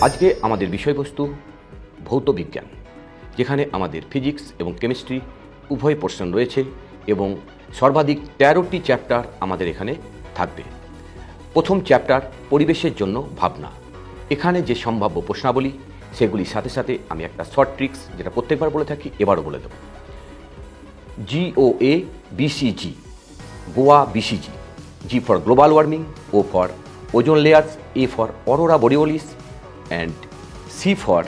আজকে আমাদের বিষয়বস্তু ভৌত বিজ্ঞান যেখানে আমাদের ফিজিক্স এবং কেমিস্ট্রি উভয় পোর্শন রয়েছে এবং সর্বাধিক তেরোটি চ্যাপ্টার আমাদের এখানে থাকবে। প্রথম চ্যাপ্টার পরিবেশের জন্য ভাবনা। এখানে যে সম্ভাব্য প্রশ্নাবলী সেগুলির সাথে সাথে আমি একটা শর্ট ট্রিক্স যেটা প্রত্যেকবার বলে থাকি, এবারও বলে দেবো। A BCG GOA BCG G for global warming O for ozone layers A for aurora borealis and C for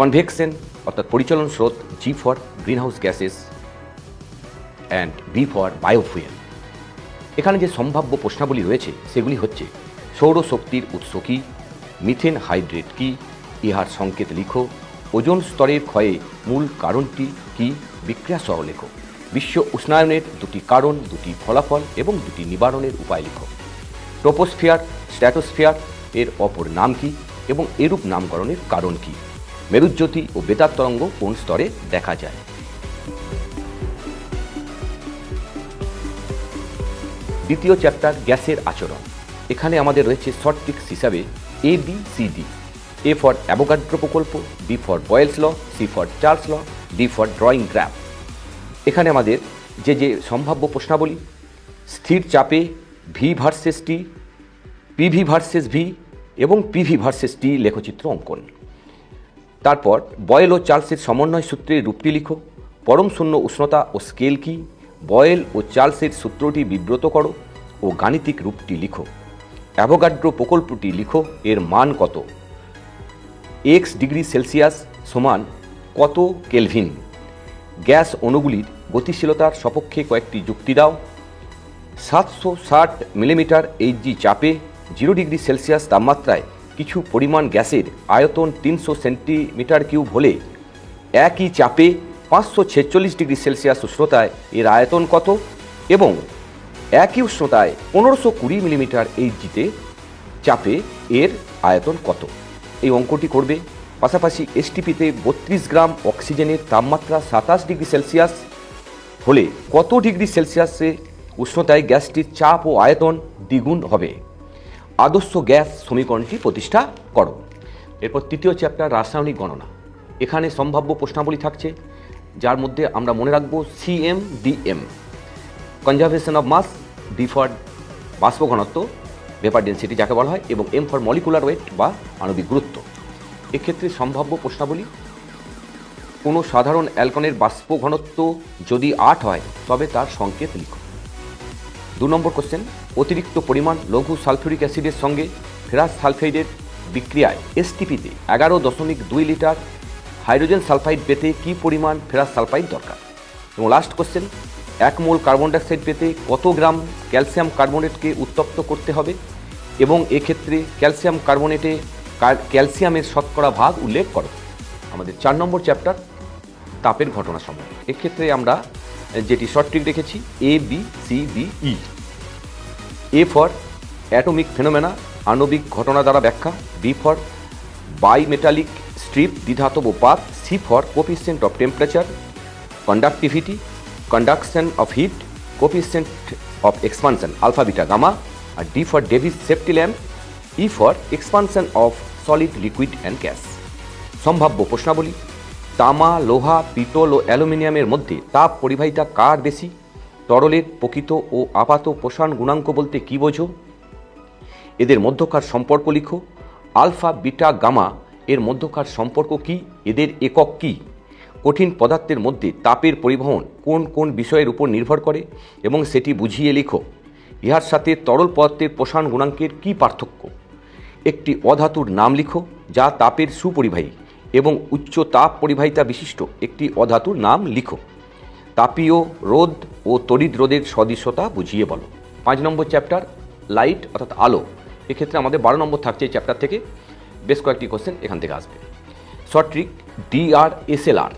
convection, অর্থাৎ পরিচালন স্রোত, G for greenhouse gases and B for biofuel এখানে যে সম্ভাব্য প্রশ্নাবলী রয়েছে, সেগুলি হচ্ছে, সৌরশক্তির উৎস কী মিথেন হাইড্রেট কী, ইহার সংকেত লিখো, ওজন স্তরের ক্ষয়ে মূল কারণটি কি বিক্রিয়া সহ লেখো, বিশ্ব উষ্ণায়নের দুটি কারণ, দুটি ফলাফল এবং দুটি নিবারণের উপায় লিখো। ট্রোপোস্ফিয়ার স্ট্র্যাটোস্ফিয়ার এর অপর নাম কী? এবং এরূপ নামকরণের কারণ কী? মেরুজ্যোতি ও বেতার তরঙ্গ কোন স্তরে দেখা যায়? দ্বিতীয় চ্যাপ্টার, গ্যাসের আচরণ। এখানে আমাদের রয়েছে শর্ট ট্রিক্স হিসাবে A B C D A for Avogadro প্রকল্প B for Boyle's law C for Charles law D for drawing graph এখানে আমাদের যে যে সম্ভাব্য প্রশ্নাবলী, স্থির চাপে V versus T PV versus V এবং পিভি ভার্সেস টি লেখচিত্র অঙ্কন। তারপর বয়েল ও চার্লসের সমন্বয় সূত্রের রূপটি লিখো। পরম শূন্য উষ্ণতা ও স্কেল কি? বয়েল ও চার্লসের সূত্রটি বিব্রত করো ও গাণিতিক রূপটি লিখো। অ্যাভোগাড্রো প্রকল্পটি লিখো, এর মান কত? এক্স ডিগ্রি সেলসিয়াস সমান কত কেলভিন? গ্যাস অণুগুলির গতিশীলতার সপক্ষে কয়েকটি যুক্তি দাও। সাতশো ষাট মিলিমিটার এইচজি চাপে জিরো ডিগ্রি সেলসিয়াস তাপমাত্রায় কিছু পরিমাণ গ্যাসের আয়তন তিনশো সেন্টিমিটার কিউব হলে একই চাপে পাঁচশো ছেচল্লিশ ডিগ্রি সেলসিয়াস উষ্ণতায় এর আয়তন কত এবং একই উষ্ণতায় পনেরোশো কুড়ি মিলিমিটার এইচজিতে চাপে এর আয়তন কত? এই অঙ্কটি করবে। পাশাপাশি এসটিপিতে বত্রিশ গ্রাম অক্সিজেনের তাপমাত্রা সাতাশ ডিগ্রি সেলসিয়াস হলে কত ডিগ্রি সেলসিয়াসে উষ্ণতায় গ্যাসটির চাপ ও আয়তন দ্বিগুণ হবে? আদর্শ গ্যাস সমীকরণটি প্রতিষ্ঠা করো। এরপর তৃতীয় চ্যাপ্টার, রাসায়নিক গণনা। এখানে সম্ভাব্য প্রশ্নাবলী থাকছে, যার মধ্যে আমরা মনে রাখব CM DM conservation of mass D for বাষ্প ঘনত্ব ভেপার ডেন্সিটি যাকে বলা হয়, এবং এম ফর মলিকুলার ওয়েট বা আণবিক গুরুত্ব। এক্ষেত্রে সম্ভাব্য প্রশ্নাবলী, কোনো সাধারণ অ্যালকনের বাষ্প ঘনত্ব যদি আট হয়, তবে তার সংকেত লিখো। দু নম্বর কোশ্চেন অতিরিক্ত পরিমাণ লঘু সালফিউরিক অ্যাসিডের সঙ্গে ফেরাস সালফাইডের বিক্রিয়ায় এসটিপিতে এগারো দশমিক দুই লিটার হাইড্রোজেন সালফাইড পেতে কী পরিমাণ ফেরাস সালফাইড দরকার? এবং লাস্ট কোশ্চেন এক মোল কার্বন ডাইঅক্সাইড পেতে কত গ্রাম ক্যালসিয়াম কার্বনেটকে উত্তপ্ত করতে হবে? এবং এক্ষেত্রে ক্যালসিয়াম কার্বোনেটে ক্যালসিয়ামের শতকরা ভাগ উল্লেখ করো। আমাদের চার নম্বর চ্যাপ্টার তাপের ঘটনা সময় এক্ষেত্রে আমরা যেটি শর্ট ট্রিক রেখেছি A B C D E A for atomic phenomena আণবিক ঘটনা দ্বারা ব্যাখ্যা B for bimetallic strip দ্বিধাতব পাত C for coefficient of temperature conductivity conduction of heat coefficient of expansion alpha beta gamma R D for Davy's safety lamp E for expansion of solid liquid and gas সম্ভাব্য প্রশ্নাবলী তামা, লোহা, পিতল ও অ্যালুমিনিয়ামের মধ্যে তাপ পরিবাহিতা কার বেশি? তরলের প্রকৃত ও আপাত পোষণ গুণাঙ্ক বলতে কী বোঝো? এদের মধ্যকার সম্পর্ক লিখো। আলফা, বিটা, গামা এর মধ্যকার সম্পর্ক কি? এদের একক কি? কঠিন পদার্থের মধ্যে তাপের পরিবহন কোন কোন বিষয়ের উপর নির্ভর করে এবং সেটি বুঝিয়ে লিখো। ইহার সাথে তরল পদার্থের পোষণ গুণাঙ্কের কী পার্থক্য? একটি অধাতুর নাম লিখো যা তাপের সুপরিবাহী। এবং উচ্চ তাপ পরিবাহিতা বিশিষ্ট একটি অধাতুর নাম লিখো। তাপীয় রোদ ও তড়িৎ রোদের সদৃশ্যতা বুঝিয়ে বলো। পাঁচ নম্বর চ্যাপ্টার, লাইট অর্থাৎ আলো। এক্ষেত্রে আমাদের বারো নম্বর থাকছে এই চ্যাপ্টার থেকে। বেশ কয়েকটি কোশ্চেন এখান থেকে আসবে। Short trick D R S L R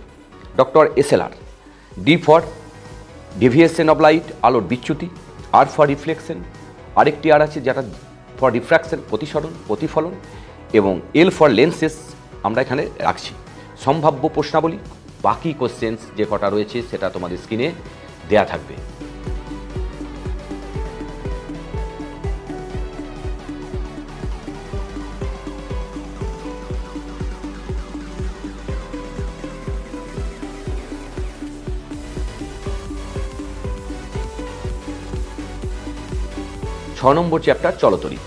doctor S L R D for deviation of light আলোর বিচ্যুতি। আর ফর রিফ্লেকশন আরেকটি আর আছে যেটা ফর রিফ্র্যাকশন প্রতিসরণ, প্রতিফলন। এবং এল ফর লেন্সেস আমরা এখানে রাখছি। সম্ভাব্য প্রশ্নাবলী, বাকি কোশ্চেন্স যে কটা রয়েছে সেটা তোমাদের স্ক্রিনে দেয়া থাকবে। ছ নম্বর চ্যাপ্টার চলতরিত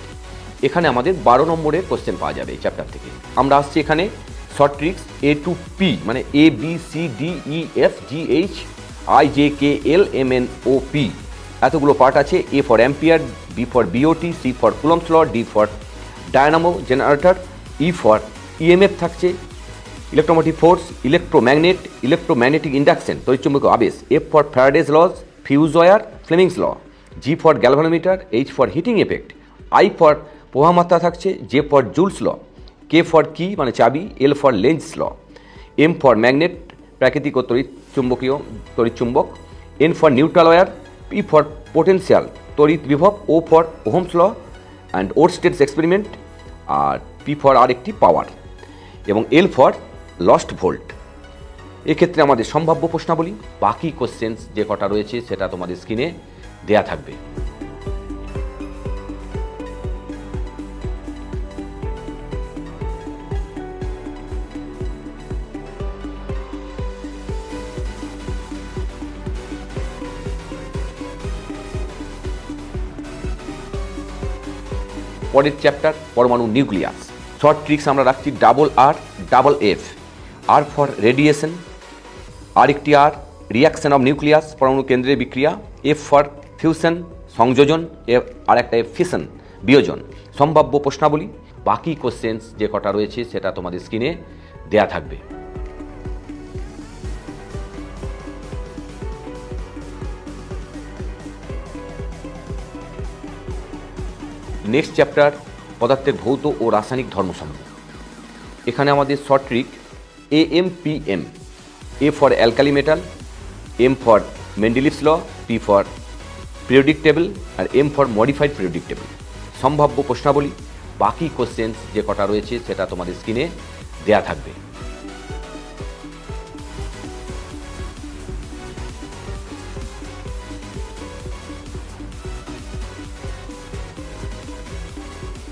এখানে আমাদের বারো নম্বরের কোশ্চেন পাওয়া যাবে এই চ্যাপ্টার থেকে। আমরা আসছি এখানে short tricks A to P মানে A B C D E F G H I J K L M N O P এতগুলো পার্ট আছে A for ampere B for Biot C for Coulomb's law D for dynamo generator E for EMF থাকছে electromotive force electromagnet electromagnetic induction তড়িৎচুম্বকীয় আবেশ F for Faraday's laws fuse wire Fleming's law G for galvanometer H for heating effect I for প্রভামাত্রা থাকছে J for Joule's law K for key মানে চাবি L for Lenz law M for magnet প্রাকৃতিক ও তড়িৎ চুম্বকীয় তড়িৎ চুম্বক N for neutral wire P for potential তড়িৎ বিভব O for Ohm's law and Oersted's experiment R P for আর একটি পাওয়ার এবং এল ফর লস্ট ভোল্ট এক্ষেত্রে আমাদের সম্ভাব্য প্রশ্নাবলী, বাকি কোশ্চেন্স যে কটা রয়েছে সেটা তোমাদের স্ক্রিনে দেয়া থাকবে। পরের চ্যাপ্টার পরমাণু নিউক্লিয়াস শর্ট ট্রিক্স আমরা রাখছি double R double F R for radiation আরেকটি আর রিয়াকশন অফ নিউক্লিয়াস পরমাণু কেন্দ্রের বিক্রিয়া এফ ফর ফিউশন সংযোজন এফ আর একটা এফ ফিশন বিয়োজন। সম্ভাব্য প্রশ্নাবলী, বাকি কোশ্চেন্স যে কটা রয়েছে সেটা তোমাদের স্ক্রিনে দেয়া থাকবে। নেক্সট চ্যাপ্টার, পদার্থের ভৌত ও রাসায়নিক ধর্মসমূহ এখানে আমাদের short A M P M A for alkali metal M for Mendeleev's law P for periodic table R M for modified periodic table সম্ভাব্য প্রশ্নাবলী, বাকি কোশ্চেন্স যে কটা রয়েছে সেটা তোমাদের স্ক্রিনে দেয়া থাকবে।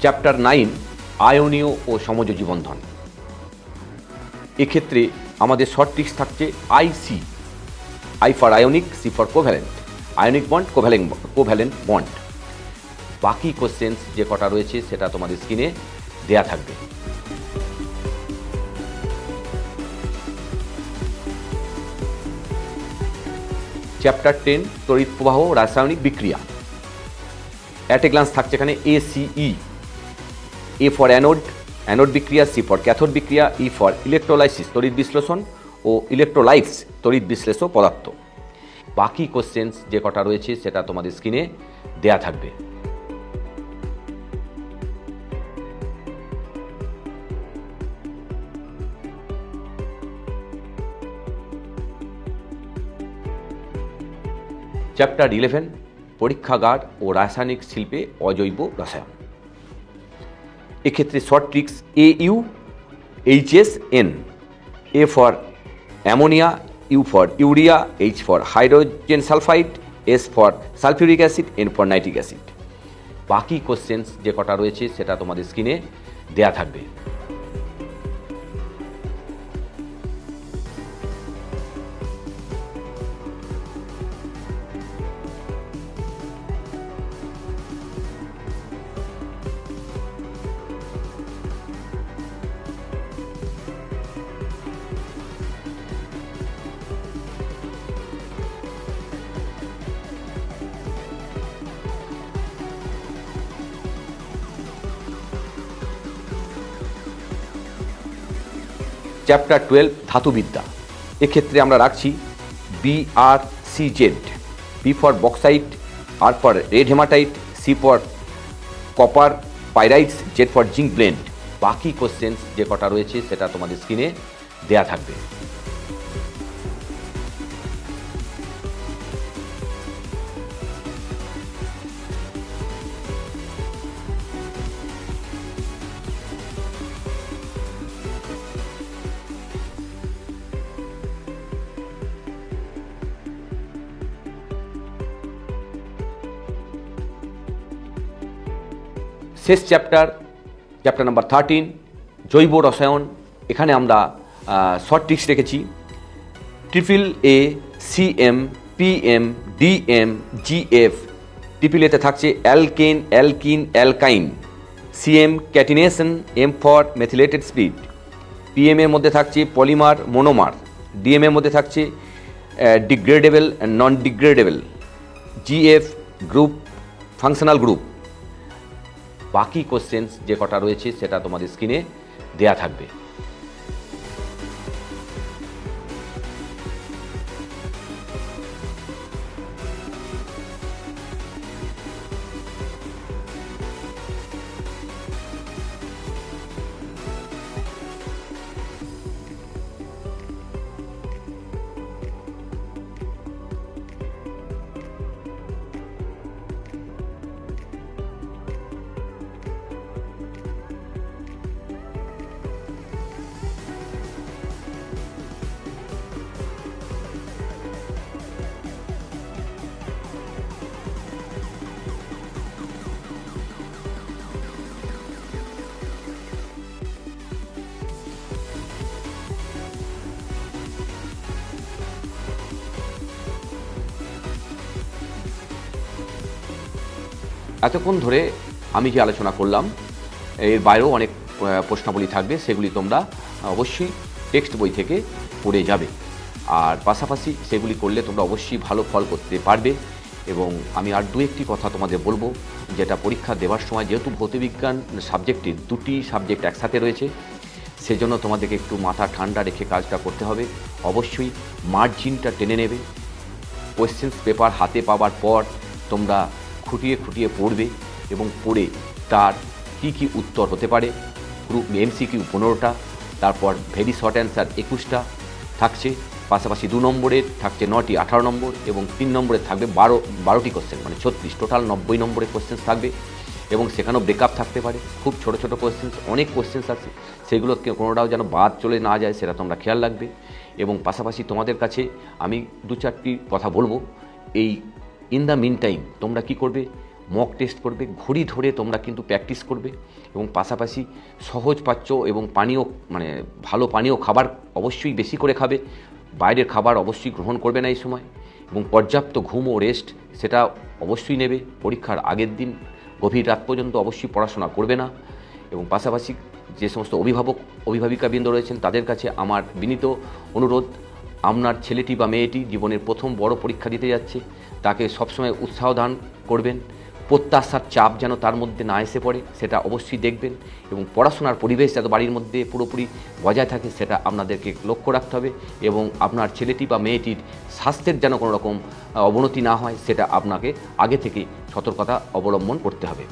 চ্যাপ্টার নাইন আয়নীয় ও সমযোজী বন্ধন এক্ষেত্রে আমাদের শর্ট ট্রিক্স থাকছে IC I for ionic C for covalent ionic bond covalent covalent bond বাকি কোশ্চেন্স যে কটা রয়েছে সেটা তোমাদের স্ক্রিনে দেয়া থাকবে। চ্যাপ্টার টেন তড়িৎ প্রবাহ, রাসায়নিক বিক্রিয়া। অ্যাট এ গ্লান্স থাকছে এখানে ACE A for anode anode বিক্রিয়া সি ফর ক্যাথোড বিক্রিয়া ই ফর ইলেকট্রোলাইসিস তড়িৎ বিশ্লেষণ ও ইলেকট্রোলাইটস তড়িৎ বিশ্লেষক পদার্থ। বাকি কোশ্চেন্স যে কটা রয়েছে সেটা তোমাদের স্ক্রিনে দেয়া থাকবে। চ্যাপ্টার ইলেভেন পরীক্ষাগার ও রাসায়নিক শিল্পে অজৈব রসায়ন। এক্ষেত্রে short tricks A U H S N A for ammonia U for urea H for hydrogen sulphide S for sulphuric acid N for nitric acid বাকি কোশ্চেন্স যে কটা রয়েছে, সেটা তোমাদের স্ক্রিনে দেয়া থাকবে। চ্যাপ্টার টুয়েলভ ধাতুবিদ্যা। এক্ষেত্রে আমরা রাখছি B R C Z B for bauxite R for red haematite C for copper pyrites Z for zinc blende বাকি কোশ্চেন্স যে কটা রয়েছে সেটা তোমাদের স্ক্রিনে দেয়া থাকবে। শেষ চ্যাপ্টার চ্যাপ্টার নাম্বার থার্টিন জৈব রসায়ন। এখানে আমরা শর্ট ট্রিক্স রেখেছি। Triple A C M P M D M G F triple এতে থাকছে alkane alkene alkyne C M catenation M for methylated spirit PM এর মধ্যে থাকছে পলিমার মোনোমার ডিএম এর মধ্যে থাকছে degradable non degradable GF group functional group বাকি questions যে কটা রয়েছে সেটা তোমাদের স্ক্রিনে দেয়া থাকবে। এতক্ষণ ধরে আমি যে আলোচনা করলাম, এর বাইরেও অনেক প্রশ্নাবলী থাকবে, সেগুলি তোমরা অবশ্যই টেক্সট বই থেকে পড়ে যাবে। আর পাশাপাশি সেগুলি করলে তোমরা অবশ্যই ভালো ফল করতে পারবে এবং আমি আর দু একটি কথা তোমাদের বলব, যেটা পরীক্ষা দেওয়ার সময় যেহেতু ভৌতবিজ্ঞান সাবজেক্টে দুটি সাবজেক্ট একসাথে রয়েছে, সেজন্য তোমাদেরকে একটু মাথা ঠান্ডা রেখে কাজটা করতে হবে। অবশ্যই মার্জিনটা টেনে নেবে। কোয়েশ্চেন্স পেপার হাতে পাওয়ার পর তোমরা খুঁটিয়ে খুঁটিয়ে পড়বে এবং পড়ে তার কি কি উত্তর হতে পারে? গ্রুপ এমসিকিউ পনেরোটা, তারপর ভেরি শর্ট অ্যান্সার একুশটা থাকছে, পাশাপাশি দু নম্বরের থাকছে নটি আঠারো নম্বর এবং তিন নম্বরে থাকবে বারো, বারোটি কোশ্চেন মানে ছত্রিশ টোটাল নব্বই নম্বরের কোশ্চেন্স থাকবে এবং সেখানেও ব্রেকআপ থাকতে পারে। খুব ছোট ছোট কোশ্চেন্স অনেক কোশ্চেন্স আছে সেগুলো কোনোটাও যেন বাদ চলে না যায়, সেটা তোমরা খেয়াল রাখবে। এবং পাশাপাশি তোমাদের কাছে আমি দু চারটি কথা বলব। এই ইন দ্য মিন টাইম তোমরা কি করবে? মক টেস্ট করবে, ঘড়ি ধরে তোমরা কিন্তু প্র্যাকটিস করবে এবং পাশাপাশি সহজ পাচ্য এবং পানীয় মানে ভালো পানীয় খাবার অবশ্যই বেশি করে খাবে। বাইরের খাবার অবশ্যই গ্রহণ করবে না এই সময় এবং পর্যাপ্ত ঘুম ও রেস্ট সেটা অবশ্যই নেবে। পরীক্ষার আগের দিন, গভীর রাত পর্যন্ত অবশ্যই পড়াশোনা করবে না এবং পাশাপাশি যে সমস্ত অভিভাবক অভিভাবিকাবৃন্দ রয়েছেন, তাদের কাছে আমার বিনীত অনুরোধ, আপনার ছেলেটি বা মেয়েটি জীবনের প্রথম বড় পরীক্ষা দিতে যাচ্ছে। তাকে সবসময় উৎসাহ দান করবেন। প্রত্যাশার চাপ যেন তার মধ্যে না এসে পড়ে, সেটা অবশ্যই দেখবেন এবং পড়াশোনার পরিবেশ যাতে বাড়ির মধ্যে পুরোপুরি বজায় থাকে, সেটা আপনাদেরকে লক্ষ্য রাখতে হবে এবং আপনার ছেলেটি বা মেয়েটির স্বাস্থ্যের যেন কোনো রকম অবনতি না হয়, সেটা আপনাকে আগে থেকে সতর্কতা অবলম্বন করতে হবে।